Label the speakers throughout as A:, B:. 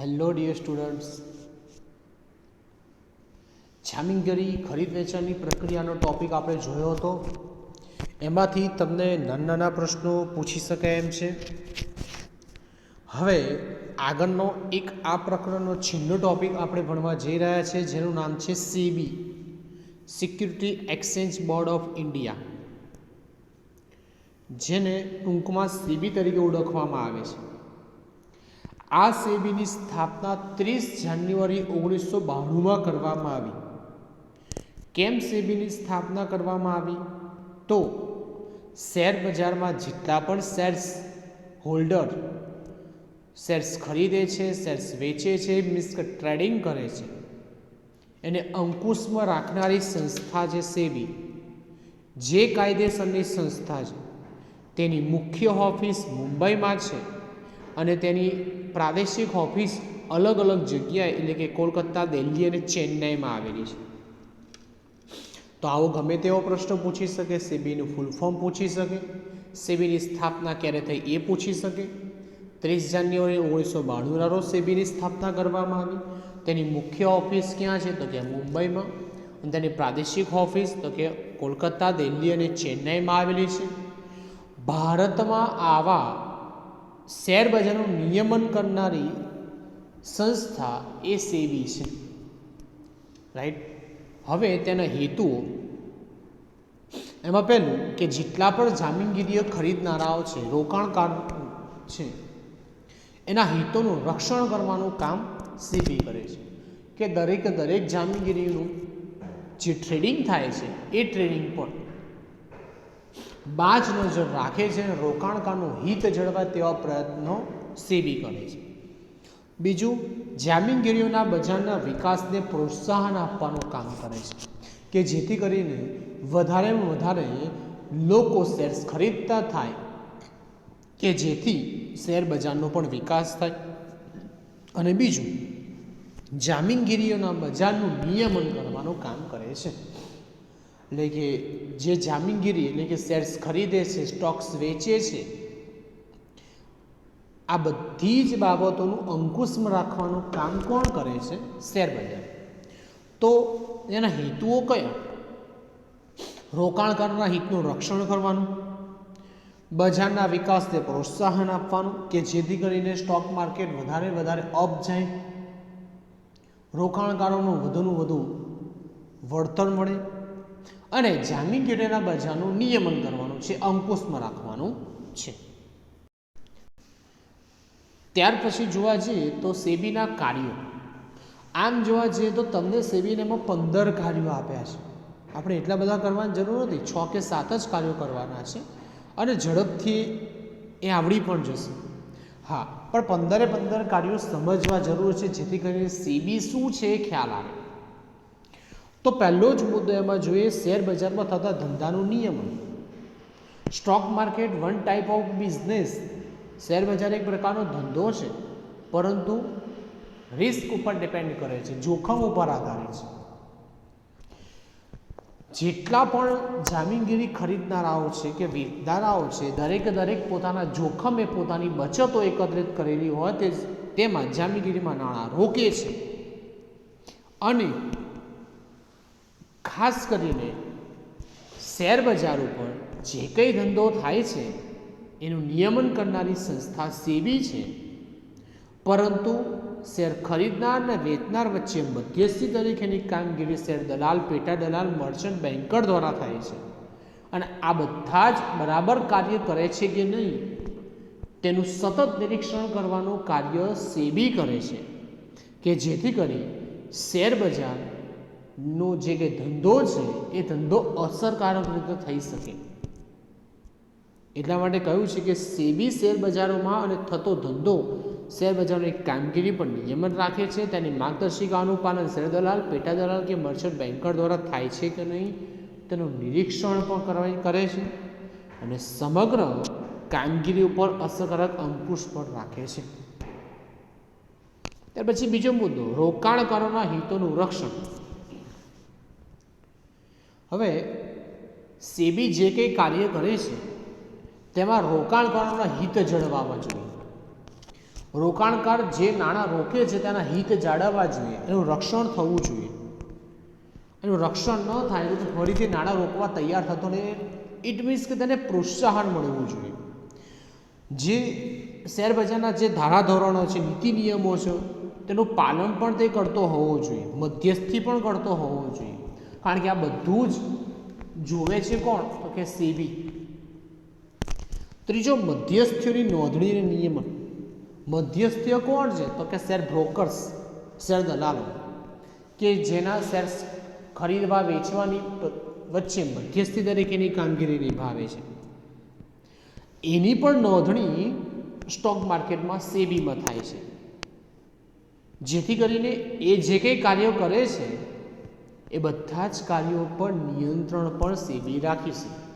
A: Hello dear students જામીનગીરી ખરીદ વેચાણની પ્રક્રિયાનો ટોપિક આપણે જોયો હતો. એમાંથી તમને નાના નાના પ્રશ્નો પૂછી શકાય એમ છે. હવે આગળનો એક આ પ્રકરણનો છેલ્લો ટોપિક આપણે ભણવા જઈ રહ્યા છે, જેનું નામ છે SEBI security exchange board of India જેને ટૂંકમાં સીબી તરીકે ઓળખવામાં આવે છે. આ સેબીની સ્થાપના ત્રીસ જાન્યુઆરી ઓગણીસો બાણુંમાં કરવામાં આવી. કેમ સેબીની સ્થાપના કરવામાં આવી? તો શેર બજારમાં જેટલા પણ શેર્સ હોલ્ડર શેર્સ ખરીદે છે, શેર્સ વેચે છે, મીન્સ કે ટ્રેડિંગ કરે છે, એને અંકુશમાં રાખનારી સંસ્થા છે સેબી. જે કાયદેસરની સંસ્થા છે. તેની મુખ્ય ઓફિસ મુંબઈમાં છે. અને તેની પ્રાદેશિક ઓફિસ અલગ અલગ જગ્યાએ એટલે કે કોલકાતા, દિલ્હી અને ચેન્નાઈમાં આવેલી છે. તો આવો ગમે તેવો પ્રશ્ન પૂછી શકે, સેબીનું ફૂલ ફોર્મ પૂછી શકે, સેબીની સ્થાપના ક્યારે થઈ એ પૂછી શકે. ત્રીસ જાન્યુઆરી ઓગણીસો બાણુંના રોજ સેબીની સ્થાપના કરવામાં આવી. તેની મુખ્ય ઓફિસ ક્યાં છે? તો કે મુંબઈમાં. અને તેની પ્રાદેશિક ઓફિસ તો કે કોલકાતા, દિલ્હી અને ચેન્નાઈમાં આવેલી છે. ભારતમાં આવા શેર બજારનું નિયમન કરનારી સંસ્થા એ સેબી છે. રાઈટ હવે તેના હેતુઓ. એમાં પહેલું કે જેટલા પણ જામીનગીરીઓ ખરીદનારાઓ છે, રોકાણકાર છે, એના હિતોનું રક્ષણ કરવાનું કામ સીબી કરે છે. કે દરેક દરેક જામીનગીરીનું જે ટ્રેડિંગ થાય છે, એ ટ્રેડિંગ પર બાજ નજર રાખે છે અને રોકાણકારનું હિત જળવાય તેવા પ્રયત્નો સેબી કરે છે. બીજું, જામીનગીરીઓના બજારના વિકાસને પ્રોત્સાહન આપવાનું કામ કરે છે કે જેથી કરીને વધારેમાં વધારે લોકો શેર્સ ખરીદતા થાય કે જેથી શેર બજારનો પણ વિકાસ થાય. અને બીજું, જામીનગીરીઓના બજારનું નિયમન કરવાનું કામ કરે છે. એટલે કે જે જામીનગીરી, એટલે કે શેર્સ ખરીદે છે સ્ટોક્સ વેચે છે, આ બધી જ બાબતોનું અંકુશમાં રાખવાનું કામ કોણ કરે છે? શેર બજાર તો એના હેતુઓ કયા? રોકાણકારોના હિતનું રક્ષણ કરવાનું, બજારના વિકાસને પ્રોત્સાહન આપવાનું કે જેથી કરીને સ્ટોક માર્કેટ વધારે વધારે અપ જાય, રોકાણકારોનું વધુનું વધુ વળતર મળે અને જામીનગીરીના બજારનું નિયમન કરવાનું છે, અંકુશમાં રાખવાનું છે. ત્યાર પછી જોવા જઈએ તો સેબીના કાર્યો. આમ જોવા જઈએ તો તમને સેબીને એમાં પંદર કાર્યો આપ્યા છે. આપણે એટલા બધા કરવાની જરૂર નથી, છ કે સાત જ કાર્યો કરવાના છે અને ઝડપથી એ આવડી પણ જશે. હા, પણ પંદરે પંદર કાર્યો સમજવા જરૂર છે, જેથી કરીને સેબી શું છે એ ખ્યાલ આવે. તો પહેલો જ મુદ્દો એમાં જોઈએ, શેર બજારમાં થતા ધંધાનું નિયમન. Stock market one type of business. Share બજાર એક પ્રકારનો ધંધો છે, પરંતુ રિસ્ક ઉપર ડિપેન્ડ કરે છે, જોખમ ઉપર આધારિત છે. જેટલા પણ જામીનગીરી ખરીદનારાઓ છે કે વેચનારાઓ છે, દરેક દરેક પોતાના જોખમે પોતાની બચતો એકત્રિત કરેલી હોય તે તેમાં જામીનગીરીમાં નાણાં રોકે છે. અને ખાસ કરીને શેર બજાર ઉપર જે કંઈ ધંધો થાય છે, એનું નિયમન કરનારી સંસ્થા સેબી છે. પરંતુ શેર ખરીદનાર અને વેચનાર વચ્ચે મધ્યસ્થી તરીકેની કામગીરી શેર દલાલ, પેટા દલાલ મર્ચન્ટ બેન્કર દ્વારા થાય છે. અને આ બધા જ બરાબર કાર્ય કરે છે કે નહીં, તેનું સતત નિરીક્ષણ કરવાનું કાર્ય સેબી કરે છે, કે જેથી કરી શેર બજારનો જે કંઈ ધંધો છે, એ ધંધો અસરકારક રીતે થઈ શકે. એટલા માટે કહ્યું છે કે સેબી શેર બજારોમાં અને થતો ધંધો, શેર બજારની કામગીરી પર નિયમન રાખે છે. તેની માર્ગદર્શિકાનું પાલન શેર દલાલ પેટા દલાલ કે મર્ચન્ટ બેન્કર દ્વારા થાય છે કે નહીં, તેનું નિરીક્ષણ પણ કરવા કરે છે અને સમગ્ર કામગીરી ઉપર અસરકારક અંકુશ પણ રાખે છે. ત્યાર પછી બીજો મુદ્દો, રોકાણકારોના હિતોનું રક્ષણ. હવે સેબી જે કંઈ કાર્ય કરે છે, તેમાં રોકાણકારોના હિત જળવાવા જોઈએ. રોકાણકાર જે નાણાં રોકે છે, તેના હિત જાળવવા જોઈએ. એનું રક્ષણ થવું જોઈએ. એનું રક્ષણ ન થાય તો ફરીથી નાણાં રોકવા તૈયાર થતો ને ઇટ મીન્સ કે તેને પ્રોત્સાહન મળવું જોઈએ. જે શેરબજારના જે ધારાધોરણો છે, નીતિ નિયમો છે, તેનું પાલન પણ તે કરતો હોવો જોઈએ. મધ્યસ્થી પણ કરતો હોવો જોઈએ. કારણ કે આ બધું જ જોવે છે કોણ? તો કે સેબી ત્રીજો, મધ્યસ્થીઓની નોંધણી અને નિયમન. મધ્યસ્થીઓ કોણ છે? તો કે શેર બ્રોકર્સ શેર દલાલો કે જેના શેર ખરીદવા વેચવાની વચ્ચે મધ્યસ્થી તરીકેની કામગીરી નિભાવે છે. એની પણ નોંધણી સ્ટોક માર્કેટમાં સેબીમાં થાય છે. જેથી કરીને એ જે કંઈ કાર્યો કરે છે એ બધા જ કાર્યો પર નિયંત્રણ પણ સેબી રાખીશું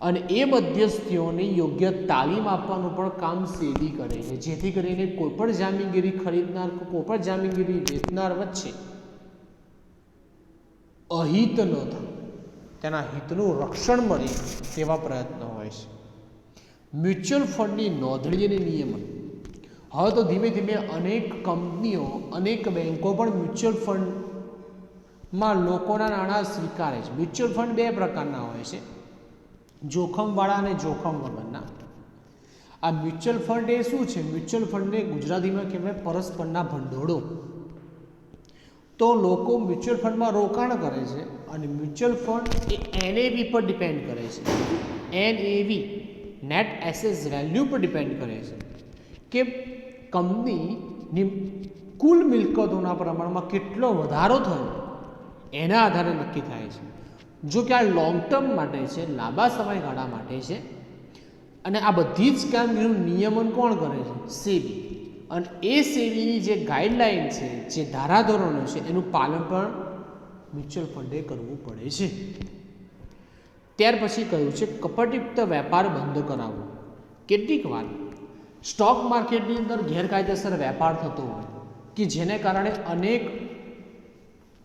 A: અને એ મધ્યસ્થીઓને યોગ્ય તાલીમ આપવાનું પણ કામ સેબી કરે છે. જેથી કરીને કોઈપણ જામીનગીરી ખરીદનાર કોઈપણ જામીનગીરી વેચનાર વચ્ચે અહિત ન થાય. તેના હિતનું રક્ષણ મળે તેવા પ્રયત્નો હોય છે. મ્યુચ્યુઅલ ફંડની નોંધણી અને નિયમન. હવે તો ધીમે ધીમે અનેક કંપનીઓ, અનેક બેન્કો પણ મ્યુચ્યુઅલ ફંડમાં લોકોના નાણાં સ્વીકારે છે. મ્યુચ્યુઅલ ફંડ બે પ્રકારના હોય છે. જોખમવાળા અને જોખમ વગરના આ મ્યુચ્યુઅલ ફંડ એ શું છે? મ્યુચ્યુઅલ ફંડને ગુજરાતીમાં કહેવાય પરસ્પરના ભંડોળો. તો લોકો મ્યુચ્યુઅલ ફંડમાં રોકાણ કરે છે અને મ્યુચ્યુઅલ ફંડ એ એનએવી પર ડિપેન્ડ કરે છે. એનએવી, નેટ એસેસ વેલ્યુ પર ડિપેન્ડ કરે છે. કે કંપનીની કુલ મિલકતોના પ્રમાણમાં કેટલો વધારો થયો? એના આધારે નક્કી થાય છે. જો કે આ લોંગ ટર્મ માટે છે, લાંબા સમયગાળા માટે છે, અને આ બધી જ કામગીરીનું નિયમન કોણ કરે છે? સેબી. અને એ સેબીની જે ગાઈડલાઇન છે, જે ધારાધોરણો છે, એનું પાલન પણ મ્યુચ્યુઅલ ફંડે કરવું પડે છે. ત્યાર પછી કહ્યું છે, કપટયુક્ત વેપાર બંધ કરાવવો. કેટલીક વાર સ્ટોક માર્કેટની અંદર ગેરકાયદેસર વેપાર થતો હોય, કે જેને કારણે અનેક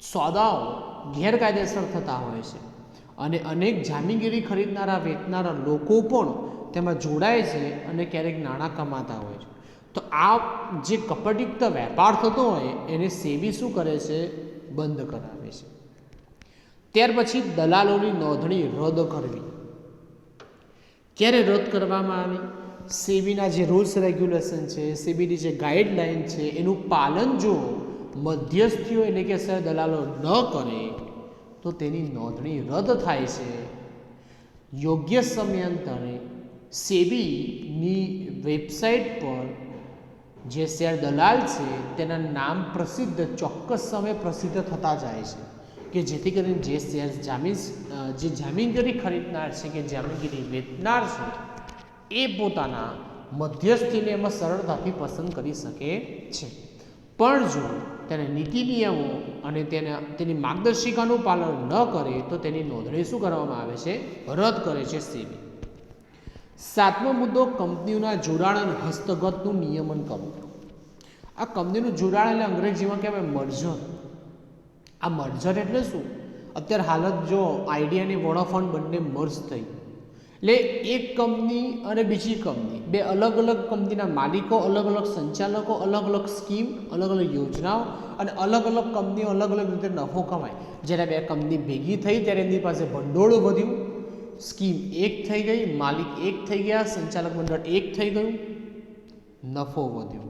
A: સોદાઓ ગેરકાયદેસર થતા હોય છે. અને અનેક જામીગીરી ખરીદનારા, વેચનારા લોકો પણ તેમાં જોડાય છે અને ક્યારેક નાણાં કમાતા હોય છે. તો આ જે કપટયુક્ત વેપાર થતો હોય, એને સેબી શું કરે છે? બંધ કરાવે છે. ત્યાર પછી દલાલોની નોંધણી રદ કરવી. ક્યારે રદ કરવામાં આવી? સેબીના જે રૂલ્સ રેગ્યુલેશન છે, સેબીની જે ગાઈડલાઈન છે, એનું પાલન જો મધ્યસ્થીઓ એટલે કે સર દલાલો ન કરે, તો તેની નોંધણી રદ થાય છે. યોગ્ય સમયાંતરે સેબીની વેબસાઇટ પર જે શેર દલાલ છે, તેના નામ પ્રસિદ્ધ, ચોક્કસ સમયે પ્રસિદ્ધ થતા જાય છે કે જેથી કરીને જે શેર જામીન જે જામીનગીરી ખરીદનાર છે કે જામીનગીરી વેચનાર છે, એ પોતાના મધ્યસ્થીને એમાં સરળતાથી પસંદ કરી શકે છે. પણ જો તેને નીતિ નિયમો અને તેના તેની માર્ગદર્શિકાનું પાલન ન કરે તો તેની નોંધણી શું કરવામાં આવે છે? રદ કરે છે સેબી સાતમો મુદ્દો, કંપનીઓના જોડાણ અને હસ્તગતનું નિયમન કરવું. આ કંપનીનું જોડાણ એટલે અંગ્રેજીમાં કહેવાય મર્જર. આ મર્જર એટલે શું? અત્યારે હાલત જો આઈડિયા અને વોડાફોન બંને મર્જ થઈ. એટલે એક કંપની અને બીજી કંપની. બે અલગ અલગ કંપનીના માલિકો, અલગ અલગ સંચાલકો, અલગ અલગ સ્કીમ, અલગ અલગ યોજનાઓ અને અલગ અલગ કંપનીઓ અલગ અલગ રીતે નફો કમાય. જ્યારે બે કંપની ભેગી થઈ ત્યારે એમની પાસે ભંડોળ વધ્યું. સ્કીમ એક થઈ ગઈ, માલિક એક થઈ ગયા, સંચાલક મંડળ એક થઈ ગયું. નફો વધ્યો.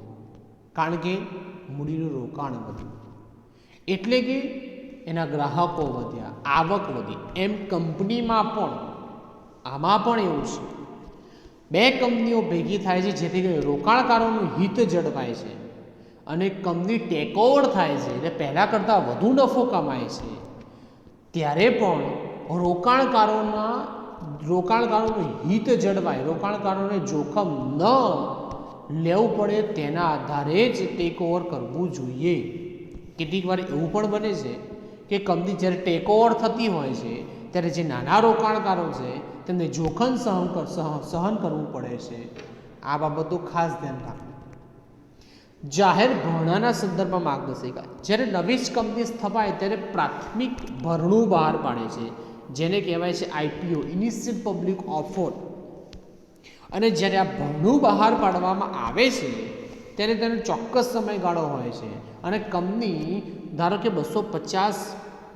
A: કારણ કે મૂડીનું રોકાણ વધ્યું. એટલે કે એના ગ્રાહકો વધ્યા, આવક વધી. એમ કંપનીમાં પણ આમાં પણ એવું છે. બે કંપનીઓ ભેગી થાય છે, જેથી કરીને રોકાણકારોનું હિત જળવાય છે અને કંપની ટેકઓવર થાય છે, એટલે પહેલાં કરતાં વધુ નફો કમાય છે. ત્યારે પણ રોકાણકારોના, રોકાણકારોનું હિત જળવાય, રોકાણકારોને જોખમ ન લેવું પડે તેના આધારે જ ટેકઓવર કરવું જોઈએ. કેટલીક વાર એવું પણ બને છે કે કંપની જ્યારે ટેકઓવર થતી હોય છે ત્યારે જે નાના રોકાણકારો છે, તેમને જોખમ સહન સહન કરવું પડે છે. આ બાબતો ખાસ ધ્યાન રાખવું. જાહેર ભરણાના સંદર્ભમાં માર્ગદર્શિકા. જ્યારે નવી જ કંપની સ્થપાય, ત્યારે પ્રાથમિક ભરણું બહાર પાડે છે. જેને કહેવાય છે આઈપીઓ ઇનિશિયલ પબ્લિક ઓફર. અને જ્યારે આ ભરણું બહાર પાડવામાં આવે છે, ત્યારે તેનો ચોક્કસ સમયગાળો હોય છે. અને કંપની, ધારો કે બસો પચાસ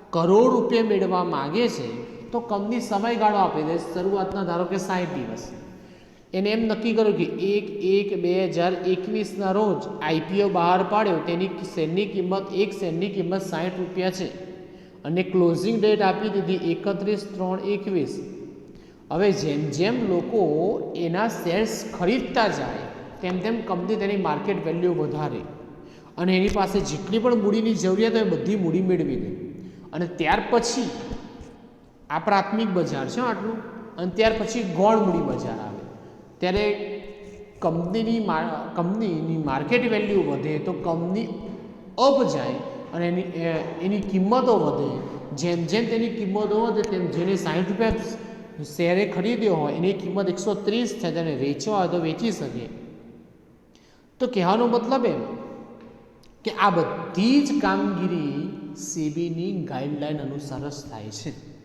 A: કરોડ રૂપિયા મેળવવા માગે છે, તો કંપની સમયગાળો આપી દે. શરૂઆતના ધારો કે સાઠ દિવસ. એને એમ નક્કી કર્યું કે એક એક, બે હજાર એકવીસના રોજ આઈપીઓ બહાર પાડ્યો. તેની શેરની કિંમત એક, શેરની કિંમત સાઠ રૂપિયા છે. અને ક્લોઝિંગ ડેટ આપી દીધી એકત્રીસ, ત્રણ, એકવીસ. હવે જેમ જેમ લોકો એના શેર્સ ખરીદતા જાય, તેમ તેમ કંપની તેની માર્કેટ વેલ્યુ વધારે. અને એની પાસે જેટલી પણ મૂડીની જરૂરિયાત હોય, બધી મૂડી મેળવી દે. અને ત્યાર પછી આ પ્રાથમિક બજાર છે આટલું. અને ત્યાર પછી ગોળમૂડી બજાર આવે. ત્યારે કંપનીની કંપનીની માર્કેટ વેલ્યુ વધે તો કંપની અપ જાય અને એની એની કિંમતો વધે. જેમ જેમ તેની કિંમતો વધે તેમ જેને સાહીઠ રૂપિયા શેરે ખરીદ્યો હોય, એની કિંમત એકસો ત્રીસ છે તેને વેચવા હોય તો વેચી શકે. તો કહેવાનો મતલબ એમ કે આ બધી જ કામગીરી સેબીની ગાઈડલાઈન અનુસાર જ થાય છે.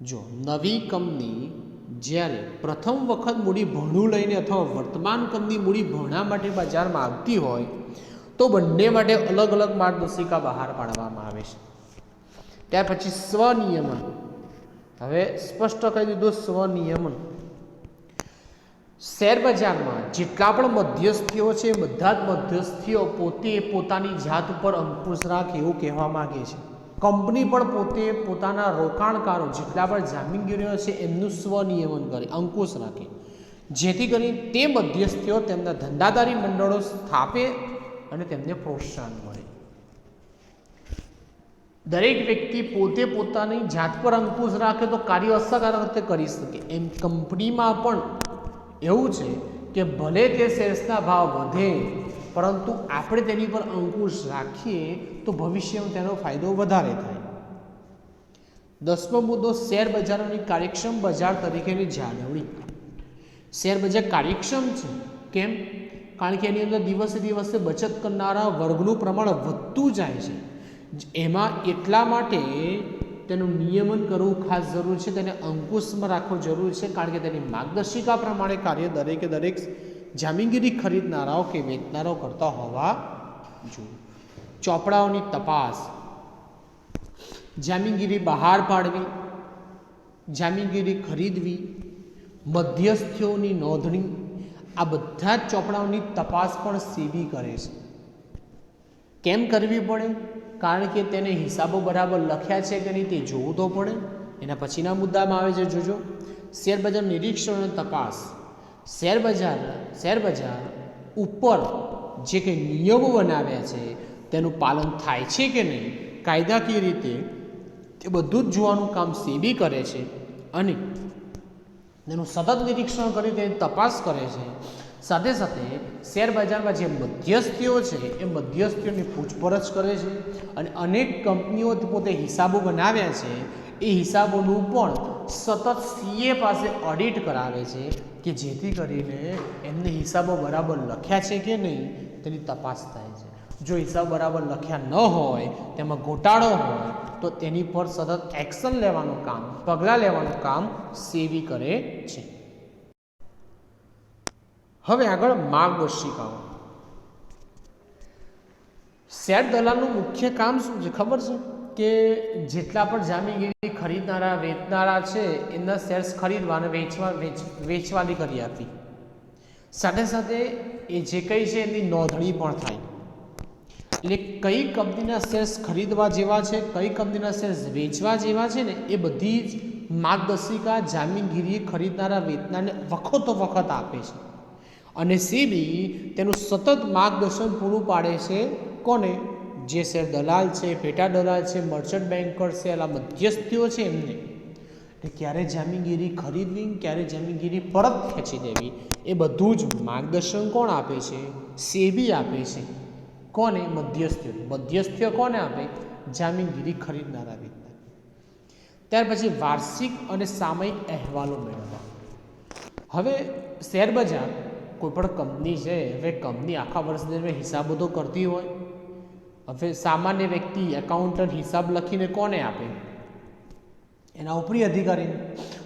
A: જો નવી કંપની જ્યારે પ્રથમ વખત મૂડી ભણું લઈને અથવા વર્તમાન કંપની મૂડી ભણા માટે બજારમાં આવતી હોય, તો બંને માટે અલગ અલગ માર્ગદર્શિકા બહાર પાડવામાં આવે છે. ત્યાર પછી સ્વનિયમન. હવે સ્પષ્ટ કહી દીધું સ્વનિયમન. શેર બજારમાં જેટલા પણ મધ્યસ્થીઓ છે, બધા જ મધ્યસ્થીઓ પોતે પોતાની જાત ઉપર અંકુશ રાખે એવું કહેવા માગે છે. કંપની પણ પોતે પોતાના રોકાણકારો જેટલા પણ જામીનગીરીઓ છે, એમનું સ્વનિયમન કરે, અંકુશ રાખે. જેથી કરી તે મધ્યસ્થીઓ તેમના ધંધાદારી મંડળો સ્થાપે અને તેમને પ્રોત્સાહન મળે. દરેક વ્યક્તિ પોતે પોતાની જાત પર અંકુશ રાખે તો કાર્ય અસરકારક રીતે કરી શકે. એમ કંપનીમાં પણ એવું છે કે ભલે તે શેર્સના ભાવ વધે, પરંતુ આપણે તેની પર અંકુશ રાખીએ તો ભવિષ્યમાં તેનો ફાયદો વધારે થાય. દસમો મુદ્દો, શેર બજારોની કાર્યક્ષમ બજાર તરીકેની જાળવણી. શેર બજાર કાર્યક્ષમ છે, કેમ? કારણ કે એની અંદર દિવસે દિવસે બચત કરનારા વર્ગનું પ્રમાણ વધતું જાય છે. એમાં એટલા માટે તેનું નિયમન કરવું ખાસ જરૂર છે, તેને અંકુશમાં રાખવું જરૂર છે, કારણ કે તેની માર્ગદર્શિકા પ્રમાણે કાર્ય દરેકે દરેક જામીનગીરી ખરીદનારાઓ કે વેચનારાઓ કરતા હોવા જોઈએ. ચોપડાઓની તપાસ. જામીનગીરી બહાર પાડવી, જામીનગીરી ખરીદવી, મધ્યસ્થીઓની નોંધણી, આ બધા જ ચોપડાઓની તપાસ પણ સેબી કરે છે. કેમ કરવી પડે? કારણ કે તેને હિસાબો બરાબર લખ્યા છે કે નહીં તે જોવું તો પડે. એના પછીના મુદ્દામાં આવે છે, જોજો. શેરબજાર નિરીક્ષણ તપાસ. શેરબજાર શેરબજાર ઉપર જે કંઈ નિયમો બનાવ્યા છે, તેનું પાલન થાય છે કે નહીં, કાયદાકીય રીતે તે બધું જ જોવાનું કામ સેબી કરે છે અને તેનું સતત નિરીક્ષણ કરી, તેની તપાસ કરે છે. સાથે સાથે શેર બજારમાં જે મધ્યસ્થીઓ છે, એ મધ્યસ્થીઓની પૂછપરછ કરે છે અને અનેક કંપનીઓ પોતે હિસાબો બનાવ્યા છે. એ હિસાબોનું પણ સતત સીએ પાસે ઓડિટ કરાવે છે કે જેથી કરીને એમને હિસાબો બરાબર લખ્યા છે કે નહીં તેની તપાસ થાય છે. જો હિસાબ બરાબર લખ્યા ન હોય, તેમાં ગોટાળો હોય, તો તેની પર સતત એક્શન લેવાનું કામ, પગલાં લેવાનું કામ સેવી કરે છે. હવે આગળ માર્ગદર્શિકાઓ. શેર દલાલનું મુખ્ય કામ શું છે? ખબર છે કે જેટલા પણ જામીનગીરી ખરીદનારા, વેચનારા છે, એમના શેર્સ ખરીદવા અને વેચવા, વેચ, વેચવાની કરી આપી. સાથે સાથે એ જે કંઈ છે એની નોંધણી પણ થાય. એટલે કઈ કંપનીના શેર્સ ખરીદવા જેવા છે, કઈ કંપનીના શેર્સ વેચવા જેવા છે ને, એ બધી જ માર્ગદર્શિકા જામીનગીરી ખરીદનારા, વેચનારને વખતો વખત આપે છે. અને સીબી તેનું સતત માર્ગદર્શન પૂરું પાડે છે કોને? જે શેર દલાલ છે, પેટા દલાલ છે, મર્ચન્ટ બેન્કર છે આ મધ્યસ્થીઓ છે એમને. એટલે ક્યારે જામીનગીરી ખરીદવી ક્યારે જામીનગીરી પરત ખેંચી દેવી, એ બધું જ માર્ગદર્શન કોણ આપે છે? સેબી આપે છે. કોને? મધ્યસ્થીઓ. મધ્યસ્થીઓ કોને આપે? જામીનગીરી ખરીદનારા વેચનાર ત્યાર પછી વાર્ષિક અને સામયિક અહેવાલો મેળવવા. હવે શેર કોઈ પણ કંપની છે, હવે કંપની આખા વર્ષ દરમિયાન હિસાબો તો કરતી હોય, હવે સામાન્ય વ્યક્તિ એકાઉન્ટન્ટ હિસાબ લખીને કોને આપે? એના ઉપરી અધિકારીને,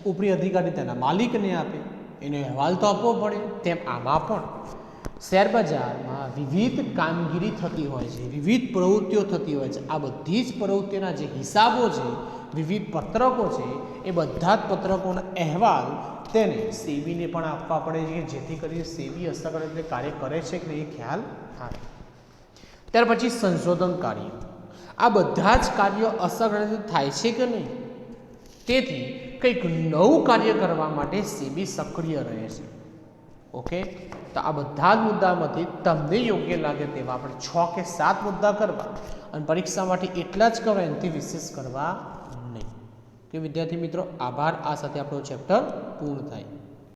A: ઉપરી અધિકારી તેના માલિકને આપે, એનો અહેવાલ તો આપવો પડે, તેમ આમાં પણ. શેર બજારમાં વિવિધ કામગીરી થતી હોય છે, વિવિધ પ્રવૃત્તિઓ થતી હોય છે. આ બધી જ પ્રવૃત્તિઓના જે હિસાબો છે, વિવિધ પત્રકો છે, એ બધા જ પત્રકોના અહેવાલ તેને સેબીને પણ આપવા પડે છે જેથી કરીને સેબી અસરકારક રીતે કાર્ય કરે છે કે એ ખ્યાલ આવે. ત્યાર પછી સંશોધન કાર્ય. આ બધા જ કાર્યો અસરકારક રીતે થાય છે કે નહીં? તેથી કંઈક નવું કાર્ય કરવા માટે સેબી સક્રિય રહે છે. ઓકે? તો આ બધા જ મુદ્દામાંથી તમને યોગ્ય લાગે તેવા આપણે છ કે સાત મુદ્દા કરવા. અને પરીક્ષા માટે એટલા જ કરવા, એનાથી વિશેષ કરવા નહીં. કે વિદ્યાર્થી મિત્રો, આભાર. આ સાથે આપણો ચેપ્ટર પૂર્ણ થાય.